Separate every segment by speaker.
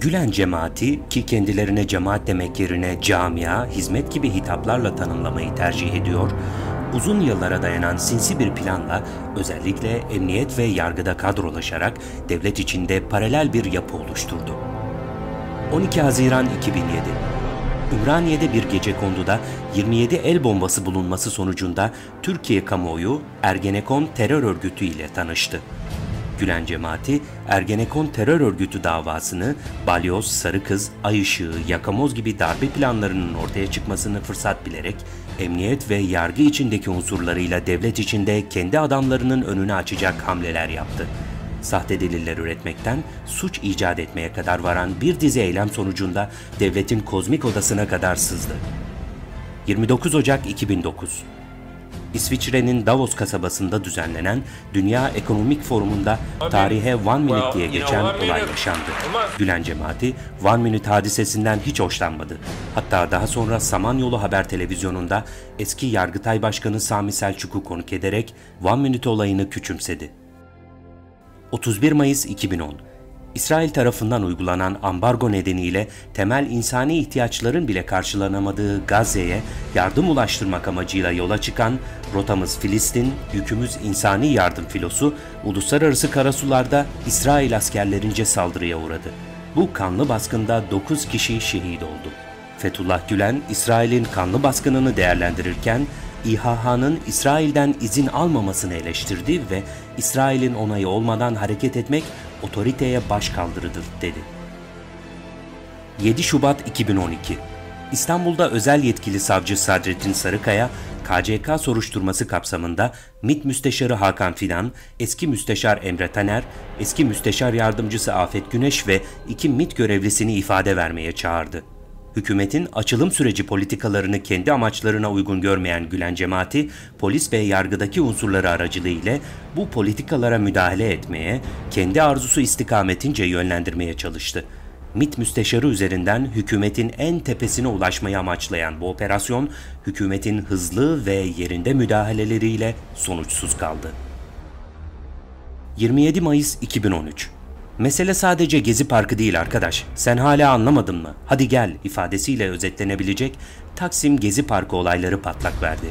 Speaker 1: Gülen cemaati ki kendilerine cemaat demek yerine camia, hizmet gibi hitaplarla tanımlamayı tercih ediyor, uzun yıllara dayanan sinsi bir planla özellikle emniyet ve yargıda kadrolaşarak devlet içinde paralel bir yapı oluşturdu. 12 Haziran 2007 Ümraniye'de bir gece konduda 27 el bombası bulunması sonucunda Türkiye kamuoyu Ergenekon terör örgütü ile tanıştı. Gülen cemaati Ergenekon terör örgütü davasını Balyoz, Sarı Kız, Ay Işığı, Yakamoz gibi darbe planlarının ortaya çıkmasını fırsat bilerek emniyet ve yargı içindeki unsurlarıyla devlet içinde kendi adamlarının önünü açacak hamleler yaptı. Sahte deliller üretmekten suç icat etmeye kadar varan bir dizi eylem sonucunda devletin kozmik odasına kadar sızdı. 29 Ocak 2009 İsviçre'nin Davos kasabasında düzenlenen Dünya Ekonomik Forumu'nda tarihe One Minute diye geçen olay yaşandı. Gülen cemaati One Minute hadisesinden hiç hoşlanmadı. Hatta daha sonra Samanyolu Haber Televizyonu'nda eski Yargıtay Başkanı Sami Selçuk'u konuk ederek One Minute olayını küçümsedi. 31 Mayıs 2010 İsrail tarafından uygulanan ambargo nedeniyle temel insani ihtiyaçların bile karşılanamadığı Gazze'ye yardım ulaştırmak amacıyla yola çıkan rotamız Filistin, yükümüz insani yardım filosu uluslararası karasularda İsrail askerlerince saldırıya uğradı. Bu kanlı baskında 9 kişi şehit oldu. Fethullah Gülen, İsrail'in kanlı baskınını değerlendirirken İHH'nın İsrail'den izin almamasını eleştirdi ve İsrail'in onayı olmadan hareket etmek otoriteye baş kaldırıdır dedi. 7 Şubat 2012 İstanbul'da özel yetkili savcı Sadrettin Sarıkaya, KCK soruşturması kapsamında MİT Müsteşarı Hakan Fidan, eski müsteşar Emre Taner, eski müsteşar yardımcısı Afet Güneş ve iki MİT görevlisini ifade vermeye çağırdı. Hükümetin açılım süreci politikalarını kendi amaçlarına uygun görmeyen Gülen cemaati, polis ve yargıdaki unsurları aracılığıyla bu politikalara müdahale etmeye, kendi arzusu istikametince yönlendirmeye çalıştı. MİT müsteşarı üzerinden hükümetin en tepesine ulaşmayı amaçlayan bu operasyon, hükümetin hızlı ve yerinde müdahaleleriyle sonuçsuz kaldı. 27 Mayıs 2013 Mesele sadece Gezi Parkı değil arkadaş. Sen hala anlamadın mı? Hadi gel ifadesiyle özetlenebilecek Taksim Gezi Parkı olayları patlak verdi.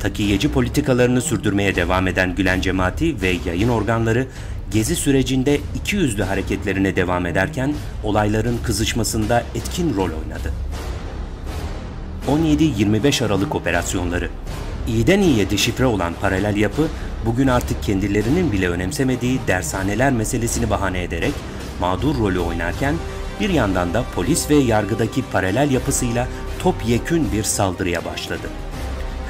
Speaker 1: Takiyeci politikalarını sürdürmeye devam eden Gülen cemaati ve yayın organları Gezi sürecinde iki yüzlü hareketlerine devam ederken olayların kızışmasında etkin rol oynadı. 17-25 Aralık operasyonları İyiden iyiye deşifre olan paralel yapı bugün artık kendilerinin bile önemsemediği dershaneler meselesini bahane ederek mağdur rolü oynarken bir yandan da polis ve yargıdaki paralel yapısıyla topyekün bir saldırıya başladı.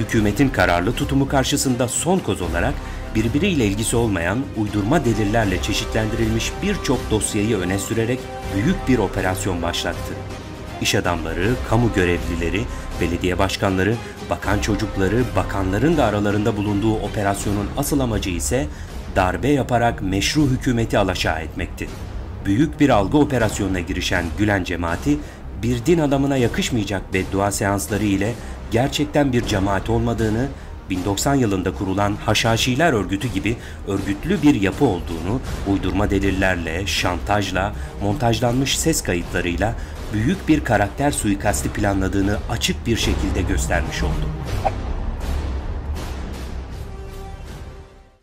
Speaker 1: Hükümetin kararlı tutumu karşısında son koz olarak birbiriyle ilgisi olmayan uydurma delillerle çeşitlendirilmiş birçok dosyayı öne sürerek büyük bir operasyon başlattı. İş adamları, kamu görevlileri, belediye başkanları, bakan çocukları, bakanların da aralarında bulunduğu operasyonun asıl amacı ise darbe yaparak meşru hükümeti alaşağı etmekti. Büyük bir algı operasyonuna girişen Gülen cemaati, bir din adamına yakışmayacak beddua seansları ile gerçekten bir cemaat olmadığını 1090 yılında kurulan Haşhaşiler örgütü gibi örgütlü bir yapı olduğunu uydurma delillerle, şantajla, montajlanmış ses kayıtlarıyla büyük bir karakter suikasti planladığını açık bir şekilde göstermiş oldu.